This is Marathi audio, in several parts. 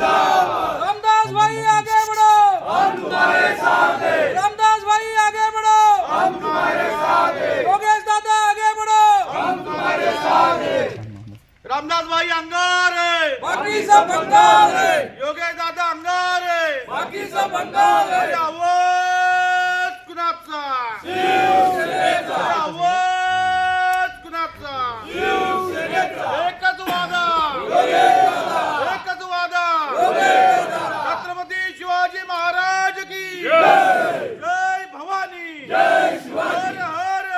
रामदास भाई आगे बढ़ो हम तुम्हारे साथ हैं रामदास भाई आगे बढ़ो! हम तुम्हारे साथ हैं योगेश दादा आगे बढ़ो! हम तुम्हारे साथ हैं रामदास भाई अंगार! है बाकी सब बंगाल है योगेश दादा अंगार! है बाकी सब बंगाल है एकच वादा. एकच वादा. छत्रपती शिवाजी महाराज की. जय भवानी. हर हर.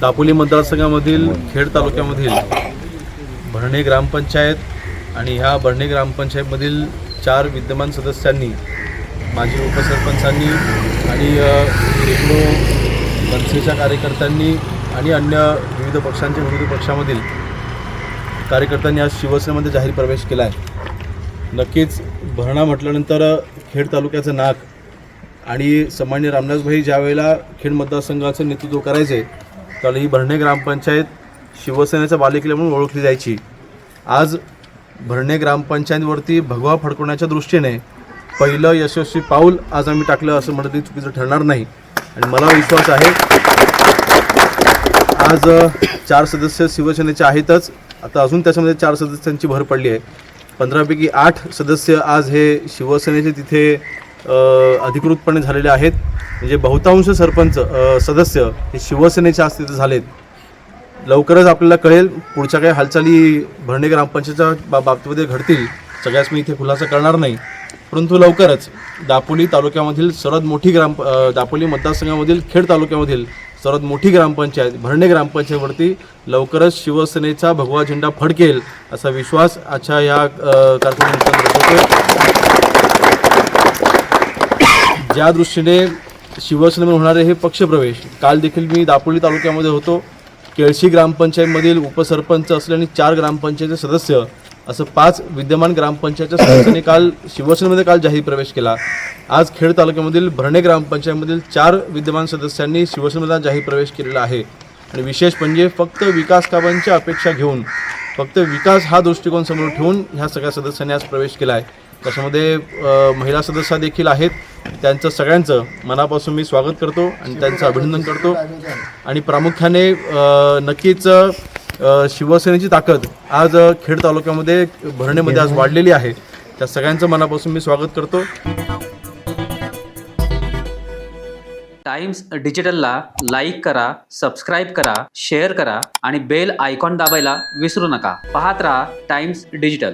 दापोली मतदारसंघामधील खेड तालुक्यामधील भरणे ग्रामपंचायत आणि ह्या भरणे ग्रामपंचायतमधील चार विद्यमान सदस्यांनी माजी उपसरपंचांनी आणि अ, मनसेच्या कार्यकर्त्यांनी आणि अन्य विविध पक्षांच्या विविध पक्षामधील कार्यकर्त्यांनी आज शिवसेनेमध्ये जाहीर प्रवेश केला आहे. नक्कीच भरणा म्हटल्यानंतर खेड तालुक्याचं नाक आणि सामान्य रामदासभाई ज्यावेळेला खेड मतदारसंघाचं नेतृत्व करायचे त्यावेळी ही भरणे ग्रामपंचायत शिवसेनेचा बालेकिल्ला म्हणून ओळखली जायची. आज भरणे ग्रामपंचायतीवरती भगवा फडकवण्याच्या दृष्टीने पहिलं यशस्वी पाऊल आज आम्ही टाकलं असं म्हणत तरी चुकीचं ठरणार नाही. आणि मला विश्वास आहे आज चार सदस्य शिवसेनेचे आहेतच. आता अजून त्याच्यामध्ये चार सदस्यांची भर पडली आहे. पंधरापैकी आठ सदस्य आज हे शिवसेनेचे तिथे अधिकृतपणे झालेले आहेत. म्हणजे बहुतांश सरपंच सदस्य हे शिवसेनेचे आज तिथे झालेत. लवकरच आपल्याला कळेल पुढच्या काही हालचाली भरणे ग्रामपंचायतच्या बा बाबतीमध्ये घडतील. सगळ्याच मी इथे खुलासा करणार नाही. परंतु लवकरच दापोली तालुक्यामधील सर्वात मोठी ग्राम दापोली मतदारसंघामधील खेड तालुक्यामधील सर्वात मोठी ग्रामपंचायत भरणे ग्रामपंचायतवरती लवकरच शिवसेनेचा भगवा झेंडा फडकेल असा विश्वास आजच्या या अ, ज्या दृष्टीने शिवसेनेमध्ये होणारे हे पक्षप्रवेश काल देखील मी दापोली तालुक्यामध्ये होतो. केळशी ग्रामपंचायतमधील उपसरपंच असल्याने चार ग्रामपंचायतचे सदस्य असं पाच विद्यमान ग्रामपंचायतच्या सदस्यांनी काल शिवसेनेमध्ये काल जाहीर प्रवेश केला. आज खेड तालुक्यामधील भरणे ग्रामपंचायतमधील चार विद्यमान सदस्यांनी शिवसेनेला जाहीर प्रवेश केलेला आहे. आणि विशेष म्हणजे फक्त विकास कामांच्या अपेक्षा घेऊन फक्त विकास हा दृष्टिकोन समोर ठेवून ह्या सगळ्या सदस्यांनी आज प्रवेश केला आहे त्याच्यामध्ये महिला सदस्य देखील आहेत. त्यांचं सगळ्यांचं मनापासून मी स्वागत करतो आणि त्यांचं अभिनंदन करतो. आणि प्रामुख्याने नक्कीच शिवसेनेची ताकद आज खेड तालुक्यामध्ये भरणेमध्ये आज वाढलेली आहे. त्या सगळ्यांचं मनापासून मी स्वागत करतो. टाइम्स डिजिटलला लाईक करा सबस्क्राईब करा शेअर करा आणि बेल आयकॉन दाबायला विसरू नका. पाहत राहा टाइम्स डिजिटल.